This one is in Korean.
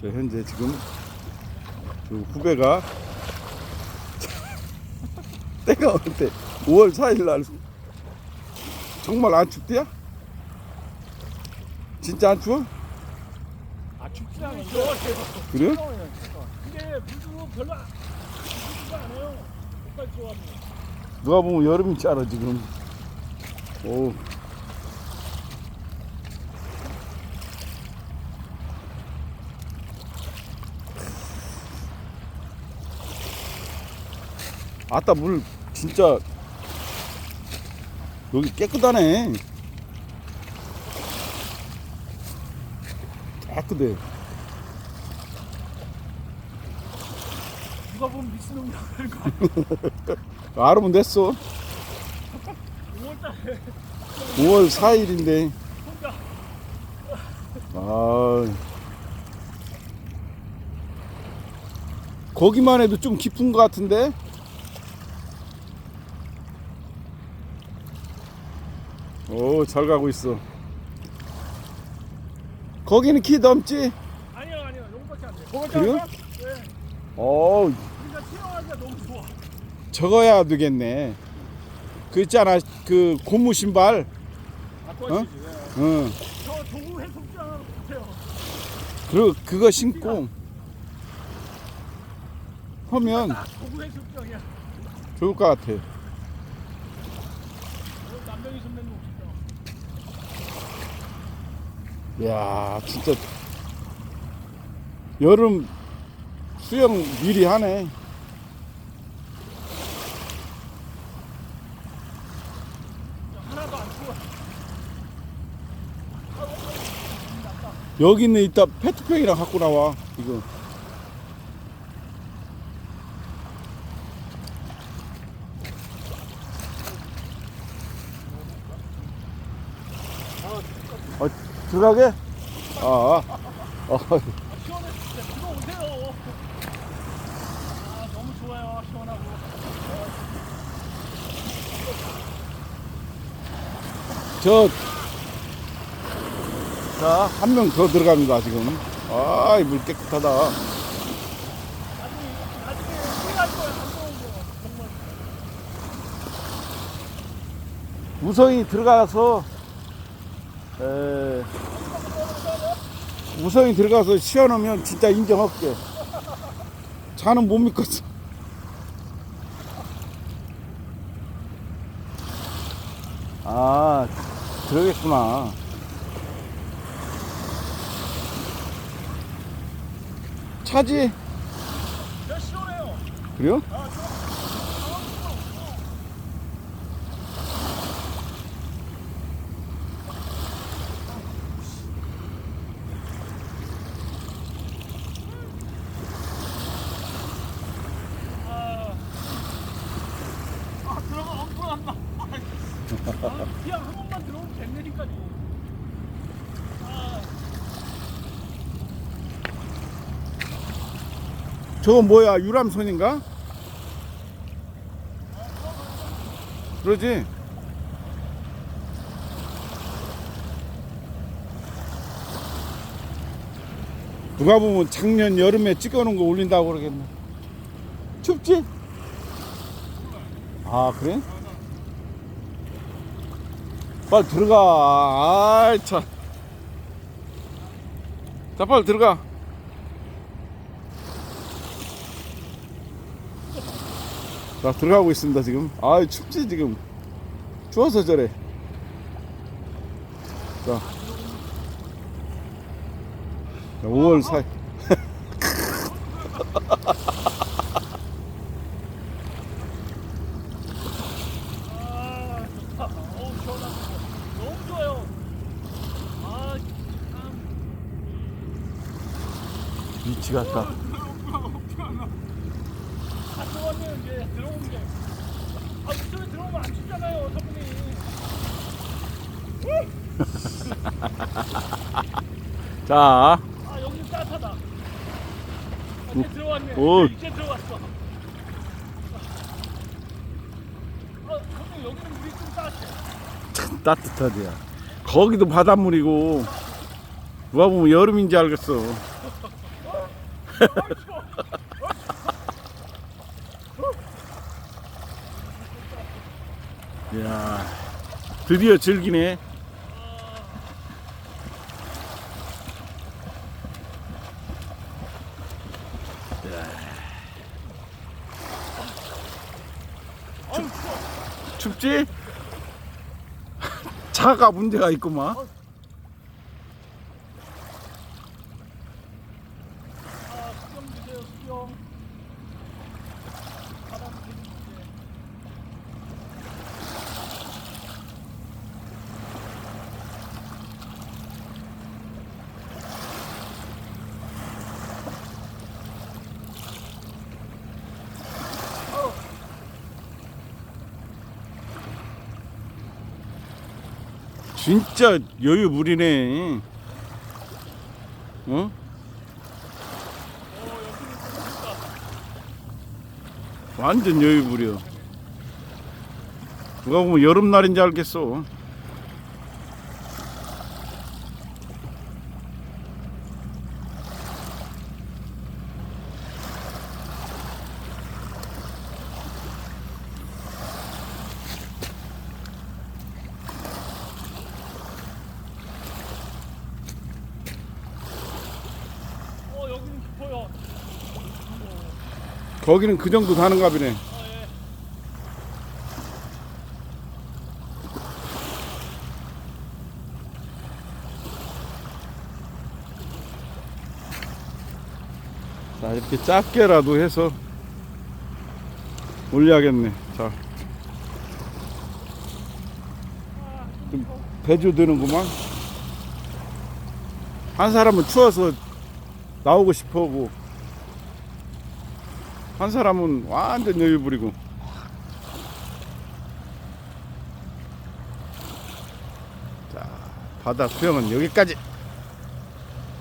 저 현재 지금 그 후배가 때가 어때 5월 4일 날 정말 안 춥대야? 진짜 안 추워? 아 춥지 않아요. 그래? 근데 물도 별로 안- 춥지가 않아요. 옷까지 좋아하면. 누가 보면 여름인 줄 알아 지금 오 아따 물 진짜 여기 깨끗하네. 깨끗해. 누가 보면 미친놈이 될거 알으면 됐어. 5월달에 5월 4일인데. 혼자 아. 거기만 해도 좀 깊은 것 같은데 오 잘 가고 있어 거기는 키 넘지 아니요 아니요 요거밖에 안 돼. 그래요? 네. 어 우리가 튀어나가기가 너무 좋아. 적어야 되겠네 그 있잖아 그 고무 신발 바꿔주지. 응저 조구 해수욕장 못해요. 그 그거 신고 하면 조구 해수욕장이야. 좋을 것 같아 어, 남명희 선배님 오시죠. 야 진짜 여름 수영 미리 하네 추워. 여기는 이따 페트병이랑 갖고 나와 이거 들어가게? 아, 아. 저, 자, 한 명 더 들어갑니다, 지금. 아, 물 깨끗하다. 우성이 들어가서, 에, 우성이 들어가서 시원하면 진짜 인정할게. 자는 못 믿겠어. 아, 그러겠구나. 차지? 그래요? 아 저. 아 들어가 엉뚱한다. 아, 그냥 한 번만 들어오면 됐네니까요. 아 저거 뭐야, 유람선인가? 그러지? 누가 보면 작년 여름에 찍어놓은 거 올린다고 그러겠네. 춥지? 아, 그래? 빨리 들어가. 아이, 참. 자, 빨리 들어가. 자 들어가고 있습니다 지금 아 춥지 지금 추워서 저래 자, 자 5월 4일 아, 좋다. 어우, 시원하고. 너무 좋아요. 아, 참. 미치 같다 아, 이제. 아, 이쪽에 들어오면 안 춥잖아요, 저분이. 자 아, 여기 따뜻하다. 아, 이제 들어왔네. 오. 이제 들어왔어. 아, 근데 여기는 물이 좀 따뜻해. 참 따뜻하대요 거기도 바닷물이고 누가 보면 여름인지 알겠어 야 드디어 즐기네. 추워. 춥지? 차가 문제가 있구만. 아, 수경 주세요, 수경. 바람 드릴게요. 진짜 여유 부리네. 어? 완전 여유 부려. 누가 보면 여름날인 지 알겠어. 거기는 그 정도. 아, 예. 자, 이렇게 작게라도 해서 올려야겠네. 자. 좀 배주되는구만. 한 사람은 추워서 나오고 싶어 하고, 한 사람은 완전 여유 부리고. 자, 바다 수영은 여기까지.